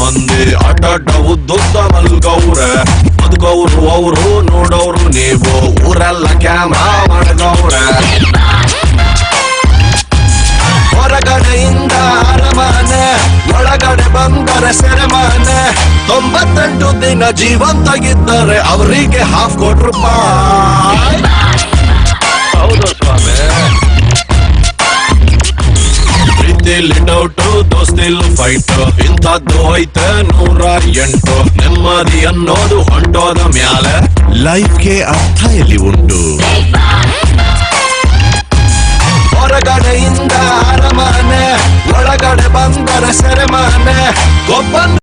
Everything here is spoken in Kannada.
ಮಂದಿ. ಅಡ್ಡಡ್ಡ ಉದ್ದುದ್ದ ಮಲ್ಗವ್ರೆ ಬದುಕವ್ರು ಅವರು ನೋಡೋರು ನೀವು. ಊರೆಲ್ಲ ಕ್ಯಾಮ್ರಾ ಮಾಡಗವ್ರೆ. ಹೊರಗಡೆಯಿಂದ ಅರಮನೆ, ಒಳಗಡೆ ಬಂದರೆ ಸೆರೆಮನೆ. ತೊಂಬತ್ತೆಂಟು ದಿನ ಜೀವಂತಾಗಿದ್ದರೆ ಅವರಿಗೆ ಹಾಫ್ ಕೋಟಿ ರೂಪಾಯಿ ಪ್ರೀತಿಲಿ ಡೌಟು ದೋಸ್ತಿಲ್ ಫೈಟ್ ಇಂಥದ್ದು ಐತೆ ನೂರ ಎಂಟು. ನೆಮ್ಮದಿ ಅನ್ನೋದು ಹೊಂಟೋದ ಮ್ಯಾಲೆ. ಲೈಫ್ಗೆ ಅರ್ಥ ಎಲ್ಲಿ ಉಂಟು? ಹೊರಗಡೆಯಿಂದ ಅರಮನೆ, ಒಳಗಡೆ ಬಂದರೆ ಸೆರೆಮನೆ. ಗೊಬ್ಬನ್ನ